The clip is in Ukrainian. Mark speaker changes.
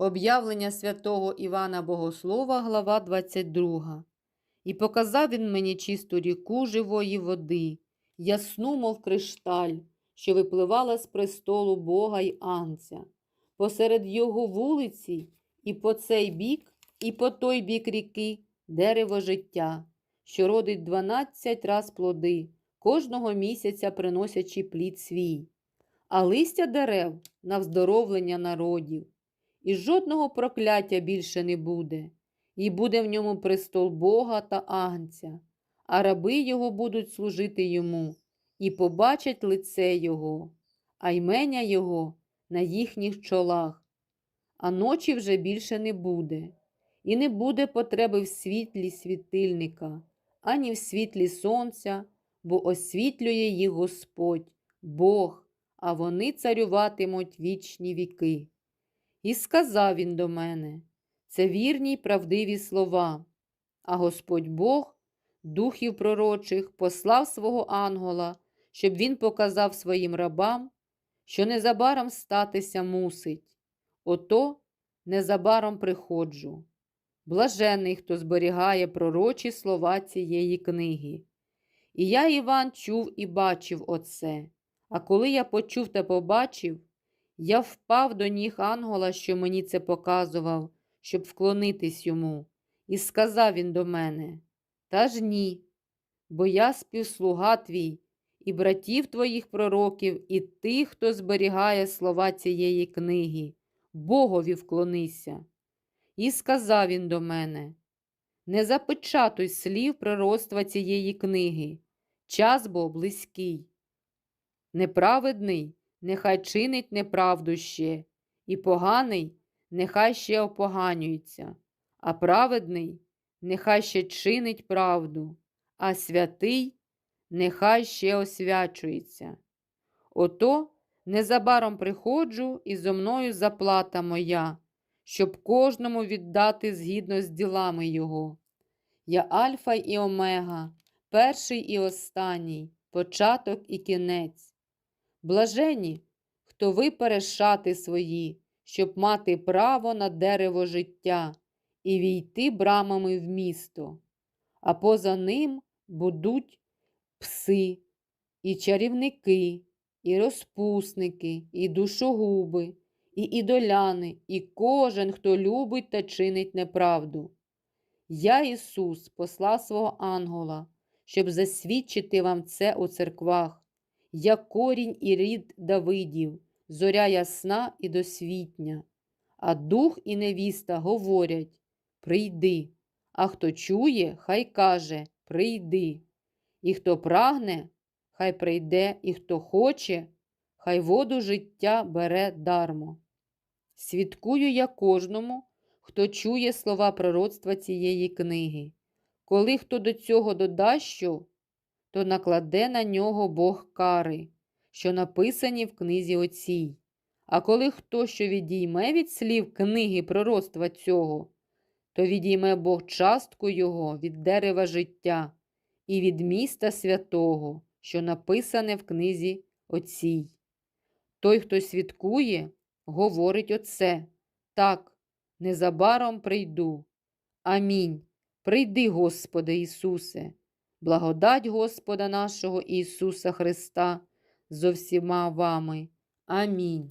Speaker 1: Об'явлення святого Івана Богослова, глава 22. І показав він мені чисту ріку живої води, ясну, мов кришталь, що випливала з престолу Бога й Анця. Посеред його вулиці, і по цей бік, і по той бік ріки дерево життя, що родить дванадцять раз плоди, кожного місяця приносячи плід свій, а листя дерев на вздоровлення народів. І жодного прокляття більше не буде, і буде в ньому престол Бога та Агнця, а раби його будуть служити йому, і побачать лице Його, а ймення Його на їхніх чолах. А ночі вже більше не буде, і не буде потреби в світлі світильника, ані в світлі сонця, бо освітлює їх Господь, Бог, а вони царюватимуть вічні віки. І сказав він до мене це вірні й правдиві слова. А Господь Бог, духів пророчих, послав свого ангела, щоб він показав своїм рабам, що незабаром статися мусить. Ото незабаром приходжу. Блажений, хто зберігає пророчі слова цієї книги. І я, Іван, чув і бачив оце. А коли я почув та побачив, я впав до ніг ангела, що мені це показував, щоб вклонитись йому, і сказав він до мене: Та ж ні, бо я співслуга твій, і братів твоїх пророків, і тих, хто зберігає слова цієї книги, Богові вклонися. І сказав він до мене: Не запечатуй слів пророцтва цієї книги, час бо близький. Неправедний нехай чинить неправду ще, і поганий нехай ще опоганюється, а праведний нехай ще чинить правду, а святий нехай ще освячується. Ото незабаром приходжу і зо мною заплата моя, щоб кожному віддати згідно з ділами його. Я Альфа і Омега, перший і останній, початок і кінець. Блажені, хто випере шати свої, щоб мати право на дерево життя і війти брамами в місто, а поза ним будуть пси, і чарівники, і розпусники, і душогуби, і ідоляни, і кожен, хто любить та чинить неправду. Я, Ісус, послав свого ангела, щоб засвідчити вам це у церквах як корінь і рід Давидів, зоря ясна і досвітня. А дух і невіста говорять Прийди, а хто чує, хай каже Прийди. І хто прагне, хай прийде, і хто хоче, хай воду життя бере дармо. Свідкую я кожному, хто чує слова пророцтва цієї книги. Коли хто до цього додасть то накладе на нього Бог кари, що написані в книзі оцій. А коли хто що відійме від слів книги пророцтва цього, то відійме Бог частку його від дерева життя і від міста святого, що написане в книзі оцій. Той, хто свідкує, говорить оце так, незабаром прийду. Амінь. Прийди, Господи Ісусе. Благодать Господа нашого Ісуса Христа зо всіма вами. Амінь.